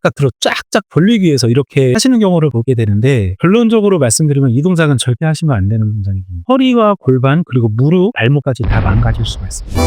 바깥으로 쫙쫙 벌리기 위해서 이렇게 하시는 경우를 보게 되는데 결론적으로 말씀드리면 이 동작은 절대 하시면 안 되는 동작입니다. 허리와 골반 그리고 무릎, 발목까지 다 망가질 수가 있습니다.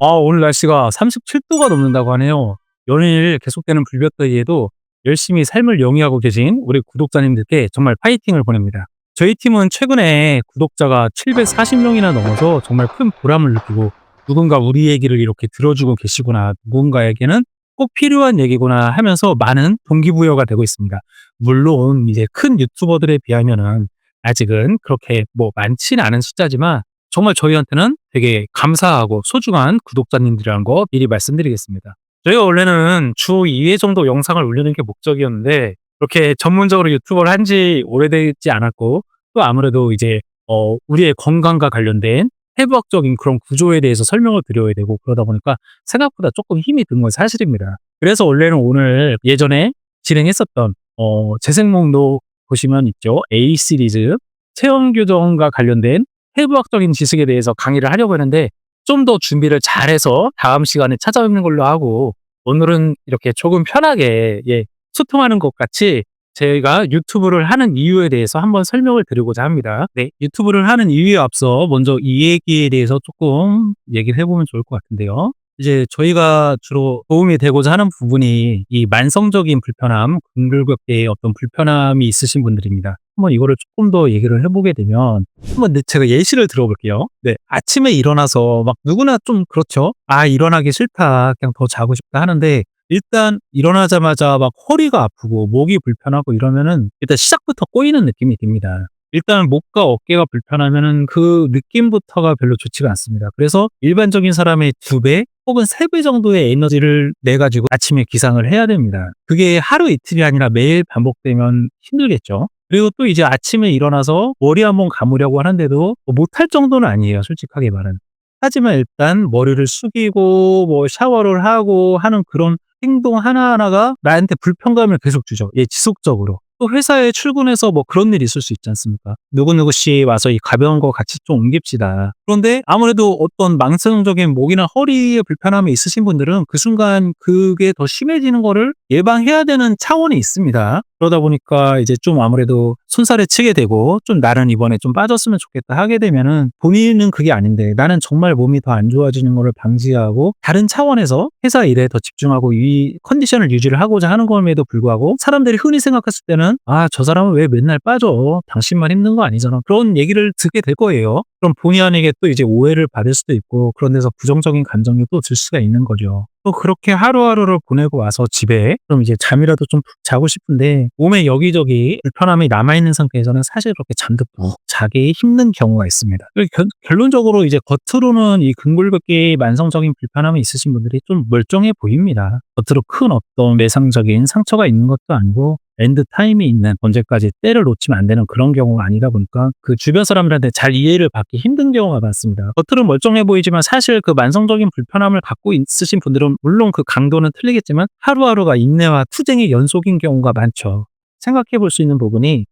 아, 오늘 날씨가 37도가 넘는다고 하네요. 연일 계속되는 불볕더위에도 열심히 삶을 영위하고 계신 우리 구독자님들께 정말 파이팅을 보냅니다. 저희 팀은 최근에 구독자가 740명이나 넘어서 정말 큰 보람을 느끼고 누군가 우리 얘기를 이렇게 들어주고 계시구나, 누군가에게는 꼭 필요한 얘기구나 하면서 많은 동기부여가 되고 있습니다. 물론 이제 큰 유튜버들에 비하면은 아직은 그렇게 뭐 많지는 않은 숫자지만 정말 저희한테는 되게 감사하고 소중한 구독자님들이라는 거 미리 말씀드리겠습니다. 저희가 원래는 주 2회 정도 영상을 올리는 게 목적이었는데 이렇게 전문적으로 유튜버를 한 지 오래되지 않았고 또 아무래도 이제 어 우리의 건강과 관련된 해부학적인 그런 구조에 대해서 설명을 드려야 되고 그러다 보니까 생각보다 조금 힘이 든 건 사실입니다. 그래서 원래는 오늘 예전에 진행했었던 어 재생목록 보시면 있죠. A 시리즈 체형 교정과 관련된 해부학적인 지식에 대해서 강의를 하려고 했는데 좀 더 준비를 잘해서 다음 시간에 찾아뵙는 걸로 하고 오늘은 이렇게 조금 편하게 예, 소통하는 것 같이 제가 유튜브를 하는 이유에 대해서 한번 설명을 드리고자 합니다. 네, 유튜브를 하는 이유에 앞서 먼저 이 얘기에 대해서 조금 얘기를 해보면 좋을 것 같은데요. 이제 저희가 주로 도움이 되고자 하는 부분이 이 만성적인 불편함, 근골격계의 어떤 불편함이 있으신 분들입니다. 한번 이거를 조금 더 얘기를 해보게 되면 한번 네, 제가 예시를 들어볼게요. 네, 아침에 일어나서 막 누구나 좀 그렇죠. 아 일어나기 싫다, 그냥 더 자고 싶다 하는데 일단 일어나자마자 막 허리가 아프고 목이 불편하고 이러면은 일단 시작부터 꼬이는 느낌이 듭니다. 일단 목과 어깨가 불편하면은 그 느낌부터가 별로 좋지가 않습니다. 그래서 일반적인 사람의 두 배 혹은 세 배 정도의 에너지를 내 가지고 아침에 기상을 해야 됩니다. 그게 하루 이틀이 아니라 매일 반복되면 힘들겠죠. 그리고 또 이제 아침에 일어나서 머리 한번 감으려고 하는데도 뭐 못할 정도는 아니에요. 솔직하게 말은. 하지만 일단 머리를 숙이고 뭐 샤워를 하고 하는 그런 행동 하나하나가 나한테 불편감을 계속 주죠. 예, 지속적으로. 또 회사에 출근해서 뭐 그런 일이 있을 수 있지 않습니까? 누구누구 씨 와서 이 가벼운 거 같이 좀 옮깁시다. 그런데 아무래도 어떤 망성적인 목이나 허리에 불편함이 있으신 분들은 그 순간 그게 더 심해지는 거를 예방해야 되는 차원이 있습니다. 그러다 보니까 이제 좀 아무래도 손살에 치게 되고 좀 나는 이번에 좀 빠졌으면 좋겠다 하게 되면은 본인은 그게 아닌데 나는 정말 몸이 더 안 좋아지는 거를 방지하고 다른 차원에서 회사 일에 더 집중하고 이 컨디션을 유지를 하고자 하는 것임에도 불구하고 사람들이 흔히 생각했을 때는 아 저 사람은 왜 맨날 빠져 당신만 힘든 거 아니잖아 그런 얘기를 듣게 될 거예요 그럼 본의 아니게 또 이제 오해를 받을 수도 있고 그런 데서 부정적인 감정이 또 들 수가 있는 거죠. 또 그렇게 하루하루를 보내고 와서 집에 그럼 이제 잠이라도 좀 푹 자고 싶은데 몸에 여기저기 불편함이 남아있는 상태에서는 사실 그렇게 잠도 푹 자기 힘든 경우가 있습니다. 결- 결론적으로 이제 겉으로는 이 근골격계의 만성적인 불편함이 있으신 분들이 좀 멀쩡해 보입니다. 겉으로 큰 어떤 외상적인 상처가 있는 것도 아니고 엔드 타임이 있는 언제까지 때를 놓치면 안 되는 그런 경우가 아니다 보니까 그 주변 사람들한테 잘 이해를 받기 힘든 경우가 많습니다. 겉으로는 멀쩡해 보이지만 사실 그 만성적인 불편함을 갖고 있으신 분들은 물론 그 강도는 틀리겠지만 하루하루가 인내와 투쟁의 연속인 경우가 많죠. 생각해 볼 수 있는 부분이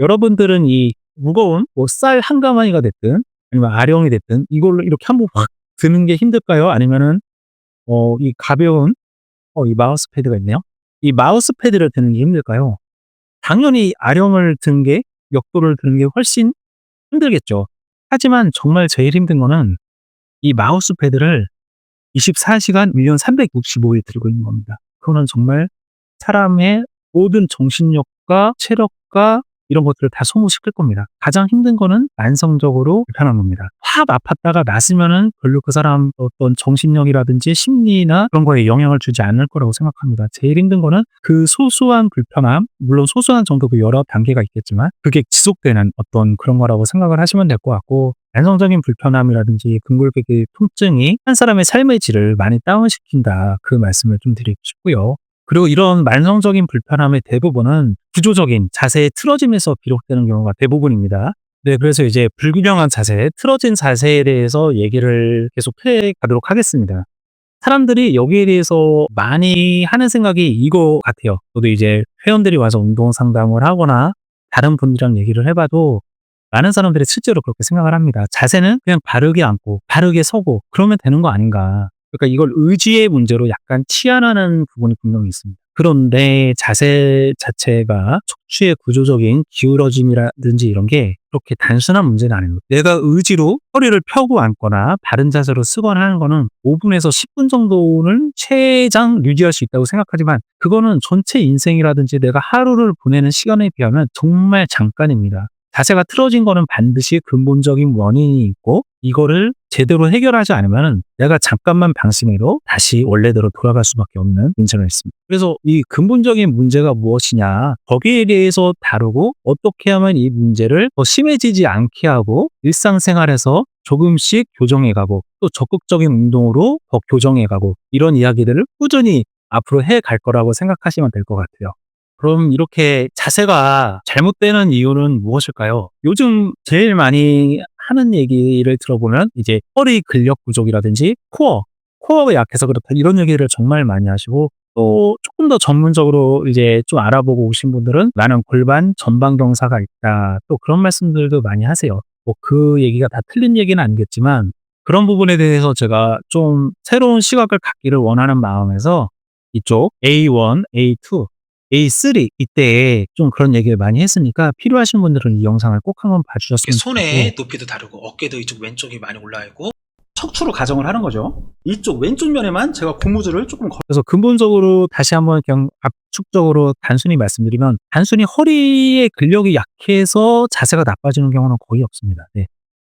여러분들은 이 무거운 뭐 쌀 한 가마니가 됐든 아니면 아령이 됐든 이걸로 이렇게 한번 확 드는 게 힘들까요? 아니면은 어 이 가벼운 어 이 마우스 패드가 있네요. 이 마우스 패드를 드는 게 힘들까요? 당연히 아령을 든 게, 역도를 드는 게 훨씬 힘들겠죠. 하지만 정말 제일 힘든 거는 이 마우스 패드를 24시간 1년 365일 들고 있는 겁니다. 그거는 정말 사람의 모든 정신력과 체력과 이런 것들을 다 소모시킬 겁니다. 가장 힘든 거는 만성적으로 불편한 겁니다. 확 아팠다가 났으면은 별로 그 사람 어떤 정신력이라든지 심리나 그런 거에 영향을 주지 않을 거라고 생각합니다. 제일 힘든 거는 그 소소한 불편함, 물론 소소한 정도고 여러 단계가 있겠지만 그게 지속되는 어떤 그런 거라고 생각을 하시면 될 것 같고 만성적인 불편함이라든지 근골격의 통증이 한 사람의 삶의 질을 많이 다운시킨다. 그 말씀을 좀 드리고 싶고요. 그리고 이런 만성적인 불편함의 대부분은 구조적인 자세의 틀어짐에서 비롯되는 경우가 대부분입니다. 네, 그래서 이제 불균형한 자세, 틀어진 자세에 대해서 얘기를 계속 해 가도록 하겠습니다. 사람들이 여기에 대해서 많이 하는 생각이 이거 같아요. 저도 이제 회원들이 와서 운동 상담을 하거나 다른 분들이랑 얘기를 해봐도 많은 사람들이 실제로 그렇게 생각을 합니다. 자세는 그냥 바르게 앉고 바르게 서고 그러면 되는 거 아닌가. 그러니까 이걸 의지의 문제로 약간 치환하는 부분이 분명히 있습니다. 그런데 자세 자체가 척추의 구조적인 기울어짐이라든지 이런 게 그렇게 단순한 문제는 아닙니다. 내가 의지로 허리를 펴고 앉거나 바른 자세로 쓰거나 하는 거는 5분에서 10분 정도는 최장 유지할 수 있다고 생각하지만 그거는 전체 인생이라든지 내가 하루를 보내는 시간에 비하면 정말 잠깐입니다. 자세가 틀어진 거는 반드시 근본적인 원인이 있고 이거를 제대로 해결하지 않으면 내가 잠깐만 방심해도 다시 원래대로 돌아갈 수밖에 없는 문제가 있습니다. 그래서 이 근본적인 문제가 무엇이냐 거기에 대해서 다루고 어떻게 하면 이 문제를 더 심해지지 않게 하고 일상생활에서 조금씩 교정해가고 또 적극적인 운동으로 더 교정해가고 이런 이야기들을 꾸준히 앞으로 해 갈 거라고 생각하시면 될 것 같아요. 그럼 이렇게 자세가 잘못되는 이유는 무엇일까요? 요즘 제일 많이 하는 얘기를 들어보면 이제 허리 근력 부족이라든지 코어, 코어가 약해서 그렇다 이런 얘기를 정말 많이 하시고 또 조금 더 전문적으로 이제 좀 알아보고 오신 분들은 나는 골반 전방 경사가 있다. 또 그런 말씀들도 많이 하세요. 뭐 그 얘기가 다 틀린 얘기는 아니겠지만 그런 부분에 대해서 제가 좀 새로운 시각을 갖기를 원하는 마음에서 이쪽 A1, A2, A3 이때 좀 그런 얘기를 많이 했으니까 필요하신 분들은 이 영상을 꼭 한번 봐주셨으면 손의 좋겠고 높이도 다르고 어깨도 이쪽 왼쪽이 많이 올라 있고 척추로 가정을 하는 거죠. 이쪽 왼쪽 면에만 제가 고무줄을 조금 걸... 그래서 근본적으로 다시 한번 그냥 압축적으로 단순히 말씀드리면 단순히 허리의 근력이 약해서 자세가 나빠지는 경우는 거의 없습니다. 네.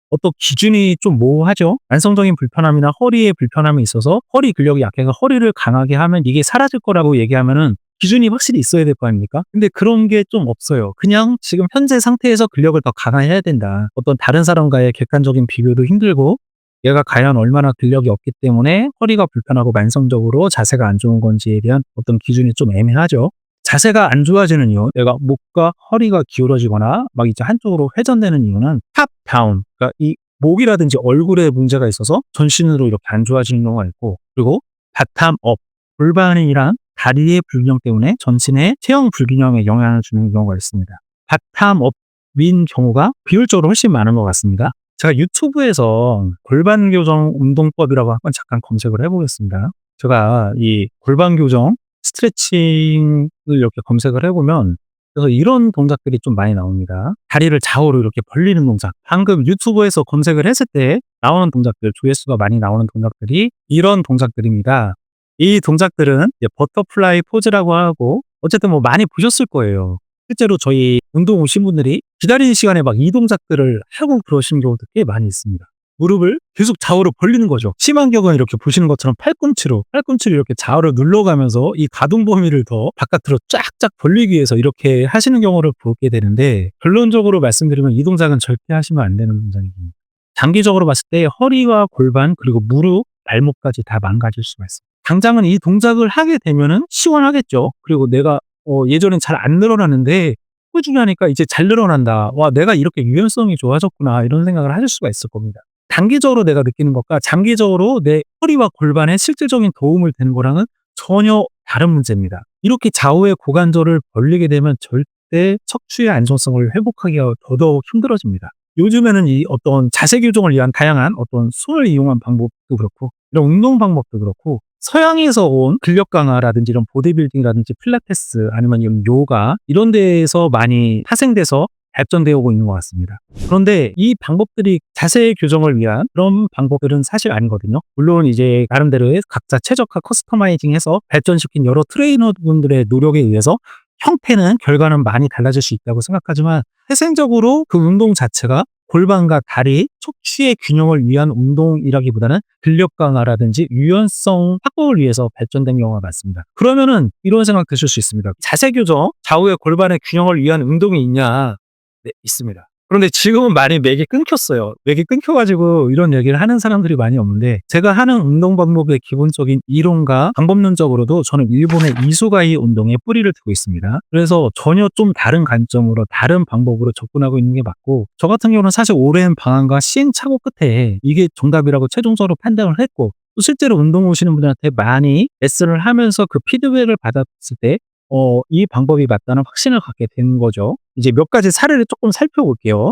어떤 기준이 좀 모호하죠. 만성적인 불편함이나 허리에 불편함이 있어서 허리 근력이 약해서 허리를 강하게 하면 이게 사라질 거라고 얘기하면은 기준이 확실히 있어야 될 거 아닙니까? 근데 그런 게 좀 없어요. 그냥 지금 현재 상태에서 근력을 더 강화해야 된다. 어떤 다른 사람과의 객관적인 비교도 힘들고 얘가 과연 얼마나 근력이 없기 때문에 허리가 불편하고 만성적으로 자세가 안 좋은 건지에 대한 어떤 기준이 좀 애매하죠. 자세가 안 좋아지는 이유, 내가 목과 허리가 기울어지거나 막 이제 한쪽으로 회전되는 이유는 탑 다운, 그러니까 이 목이라든지 얼굴에 문제가 있어서 전신으로 이렇게 안 좋아지는 경우가 있고, 그리고 바텀 업, 골반이랑 다리의 불균형 때문에 전신의 체형 불균형에 영향을 주는 경우가 있습니다. 바텀 업인 경우가 비율적으로 훨씬 많은 것 같습니다. 제가 유튜브에서 골반 교정 운동법이라고 한번 잠깐 검색을 해보겠습니다. 제가 이 골반 교정 스트레칭을 이렇게 검색을 해보면 그래서 이런 동작들이 좀 많이 나옵니다. 다리를 좌우로 이렇게 벌리는 동작. 방금 유튜브에서 검색을 했을 때 나오는 동작들, 조회수가 많이 나오는 동작들이 이런 동작들입니다. 이 동작들은 버터플라이 포즈라고 하고 어쨌든 뭐 많이 보셨을 거예요. 실제로 저희 운동 오신 분들이 기다리는 시간에 막 이 동작들을 하고 그러신 경우도 꽤 많이 있습니다. 무릎을 계속 좌우로 벌리는 거죠. 심한 경우는 이렇게 보시는 것처럼 팔꿈치로, 팔꿈치를 이렇게 좌우로 눌러가면서 이 가동 범위를 더 바깥으로 쫙쫙 벌리기 위해서 이렇게 하시는 경우를 보게 되는데, 결론적으로 말씀드리면 이 동작은 절대 하시면 안 되는 동작입니다. 장기적으로 봤을 때 허리와 골반, 그리고 무릎, 발목까지 다 망가질 수가 있습니다. 당장은 이 동작을 하게 되면은 시원하겠죠. 그리고 내가 어, 예전엔 잘 안 늘어났는데 꾸준히 하니까 이제 잘 늘어난다. 와, 내가 이렇게 유연성이 좋아졌구나. 이런 생각을 하실 수가 있을 겁니다. 단기적으로 내가 느끼는 것과 장기적으로 내 허리와 골반에 실질적인 도움을 되는 거랑은 전혀 다른 문제입니다. 이렇게 좌우의 고관절을 벌리게 되면 절대 척추의 안정성을 회복하기가 더더욱 힘들어집니다. 요즘에는 이 어떤 자세 교정을 위한 다양한 어떤 손을 이용한 방법도 그렇고 이런 운동 방법도 그렇고 서양에서 온 근력 강화라든지 이런 보디빌딩이라든지 필라테스 아니면 이런 요가 이런 데에서 많이 파생돼서 발전되어 오고 있는 것 같습니다. 그런데 이 방법들이 자세 교정을 위한 그런 방법들은 사실 아니거든요. 물론 이제 나름대로의 각자 최적화 커스터마이징해서 발전시킨 여러 트레이너분들의 노력에 의해서 형태는 결과는 많이 달라질 수 있다고 생각하지만 태생적으로 그 운동 자체가 골반과 다리, 척추의 균형을 위한 운동이라기보다는 근력 강화라든지 유연성 확보를 위해서 발전된 경우가 많습니다. 그러면은 이런 생각 드실 수 있습니다. 자세 교정, 좌우의 골반의 균형을 위한 운동이 있냐? 네, 있습니다. 그런데 지금은 많이 맥이 끊겼어요. 맥이 끊겨가지고 이런 얘기를 하는 사람들이 많이 없는데 제가 하는 운동 방법의 기본적인 이론과 방법론적으로도 저는 일본의 이소가이 운동에 뿌리를 두고 있습니다. 그래서 전혀 좀 다른 관점으로 다른 방법으로 접근하고 있는 게 맞고 저 같은 경우는 사실 오랜 방황과 시행착오 끝에 이게 정답이라고 최종적으로 판단을 했고 또 실제로 운동 오시는 분들한테 많이 레슨을 하면서 그 피드백을 받았을 때 어, 이 방법이 맞다는 확신을 갖게 된 거죠. 이제 몇 가지 사례를 조금 살펴볼게요.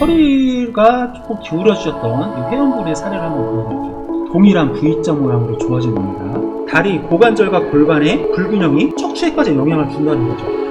허리가 조금 기울어지셨던 이 회원분의 사례를 한번 보여드릴게요. 동일한 V자 모양으로 좋아진 겁니다. 다리 고관절과 골반의 불균형이 척추에까지 영향을 준다는 거죠.